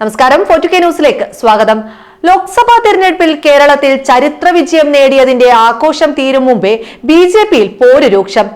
നമസ്കാരം. ഫോർട്ടു കെ ന്യൂസിലേക്ക് സ്വാഗതം. ലോക്സഭാ തെരഞ്ഞെടുപ്പിൽ കേരളത്തിൽ ചരിത്ര വിജയം നേടിയതിന്റെ ആഘോഷം തീരും മുമ്പേ ബി ജെ പിയിൽ പോര് രൂക്ഷം.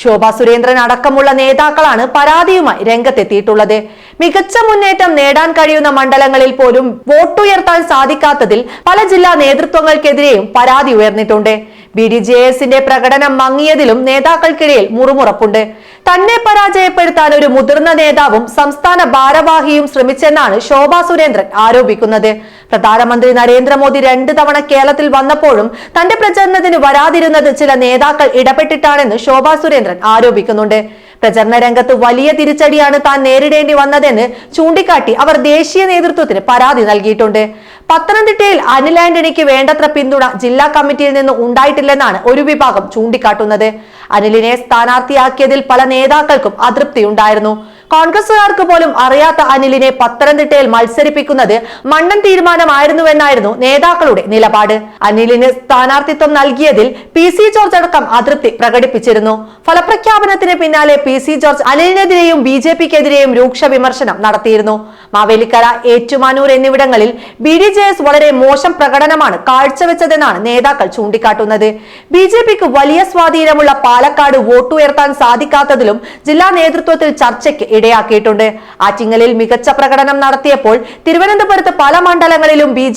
ശോഭാ സുരേന്ദ്രൻ അടക്കമുള്ള നേതാക്കളാണ് പരാതിയുമായി രംഗത്തെത്തിയിട്ടുള്ളത്. മികച്ച മുന്നേറ്റം നേടാൻ കഴിയുന്ന മണ്ഡലങ്ങളിൽ പോലും വോട്ടുയർത്താൻ സാധിക്കാത്തതിൽ പല ജില്ലാ നേതൃത്വങ്ങൾക്കെതിരെയും പരാതി ഉയർന്നിട്ടുണ്ട്. ബി ഡി ജെ എസിന്റെ പ്രകടനം മങ്ങിയതിലും നേതാക്കൾക്കിടയിൽ മുറുമുറപ്പുണ്ട്. തന്നെ പരാജയപ്പെടുത്താൻ ഒരു മുതിർന്ന നേതാവും സംസ്ഥാന ഭാരവാഹിയും ശ്രമിച്ചെന്നാണ് ശോഭാ സുരേന്ദ്രൻ ആരോപിക്കുന്നത്. പ്രധാനമന്ത്രി നരേന്ദ്രമോദി രണ്ട് തവണ കേരളത്തിൽ വന്നപ്പോഴും തന്റെ പ്രചരണത്തിന് വരാതിരുന്നത് ചില നേതാക്കൾ ഇടപെട്ടിട്ടാണെന്ന് ശോഭാ സുരേന്ദ്രൻ ആരോപിക്കുന്നുണ്ട്. പ്രചരണ രംഗത്ത് വലിയ തിരിച്ചടിയാണ് താൻ നേരിടേണ്ടി വന്നതെന്ന് ചൂണ്ടിക്കാട്ടി അവർ ദേശീയ നേതൃത്വത്തിന് പരാതി നൽകിയിട്ടുണ്ട്. പത്തനംതിട്ടയിൽ അനിൽ ആന്റണിക്ക് വേണ്ടത്ര പിന്തുണ ജില്ലാ കമ്മിറ്റിയിൽ നിന്ന് ഉണ്ടായിട്ടില്ലെന്നാണ് ഒരു വിഭാഗം ചൂണ്ടിക്കാട്ടുന്നത്. അനിലിനെ സ്ഥാനാർത്ഥിയാക്കിയതിൽ പല നേതാക്കൾക്കും അതൃപ്തിയുണ്ടായിരുന്നു. കോൺഗ്രസുകാർക്ക് പോലും അറിയാത്ത അനിലിനെ പത്തനംതിട്ടയിൽ മത്സരിപ്പിക്കുന്നത് മണ്ണൻ തീരുമാനമായിരുന്നുവെന്നായിരുന്നു നേതാക്കളുടെ നിലപാട്. അനിലിന് സ്ഥാനാർത്ഥിത്വം നൽകിയതിൽ പി സി ജോർജ് അടക്കം അതൃപ്തി പ്രകടിപ്പിച്ചിരുന്നു. ഫലപ്രഖ്യാപനത്തിന് പിന്നാലെ പി സി ജോർജ് അനിലിനെതിരെയും ബി ജെ പിക്കെതിരെയും രൂക്ഷ വിമർശനം നടത്തിയിരുന്നു. മാവേലിക്കര ഏറ്റുമാനൂർ എന്നിവിടങ്ങളിൽ ബി ഡി ജെ എസ് വളരെ മോശം പ്രകടനമാണ് കാഴ്ചവെച്ചതെന്നാണ് നേതാക്കൾ ചൂണ്ടിക്കാട്ടുന്നത്. ബി ജെ പിക്ക് വലിയ സ്വാധീനമുള്ള പാലക്കാട് വോട്ടുയർത്താൻ സാധിക്കാത്തതിലും ജില്ലാ നേതൃത്വത്തിൽ ചർച്ചയ്ക്ക് ഇടയാക്കിയിട്ടുണ്ട്. ആറ്റിങ്ങലിൽ മികച്ച പ്രകടനം നടത്തിയപ്പോൾ തിരുവനന്തപുരത്ത് പല മണ്ഡലങ്ങളിലും ബി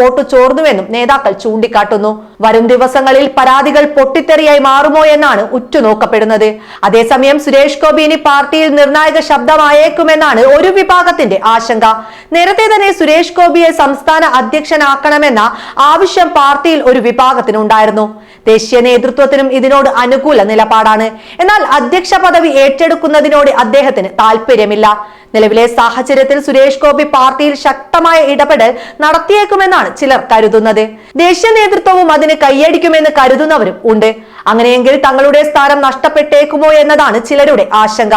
വോട്ട് ചോർന്നുവെന്നും നേതാക്കൾ ചൂണ്ടിക്കാട്ടുന്നു. വരും ദിവസങ്ങളിൽ പരാതികൾ പൊട്ടിത്തെറിയായി മാറുമോ എന്നാണ് ഉറ്റുനോക്കപ്പെടുന്നത്. അതേസമയം സുരേഷ് ഗോപി ഇനി പാർട്ടിയിൽ നിർണായക ശബ്ദമായേക്കുമെന്നാണ് ഒരു വിഭാഗത്തിന്റെ ആശങ്ക. നേരത്തെ തന്നെ സുരേഷ് ഗോപിയെ സംസ്ഥാന അധ്യക്ഷനാക്കണമെന്ന ആവശ്യം പാർട്ടിയിൽ ഒരു വിഭാഗത്തിനുണ്ടായിരുന്നു. ദേശീയ നേതൃത്വത്തിനും ഇതിനോട് അനുകൂല നിലപാടാണ്. എന്നാൽ അധ്യക്ഷ പദവി ഏറ്റെടുക്കുന്നതിനോട് അദ്ദേഹത്തിന് താല്പര്യമില്ല നിലവിലെ സാഹചര്യത്തിൽ സുരേഷ് ഗോപി പാർട്ടിയിൽ ശക്തമായ ഇടപെടൽ നടത്തിയേക്കുമെന്നാണ് ചിലർ കരുതുന്നത്. ദേശീയ നേതൃത്വവും അതിന് കൈയടിക്കുമെന്ന് കരുതുന്നവരും ഉണ്ട്. അങ്ങനെയെങ്കിൽ തങ്ങളുടെ സ്ഥാനം നഷ്ടപ്പെട്ടേക്കുമോ എന്നതാണ് ചിലരുടെ ആശങ്ക.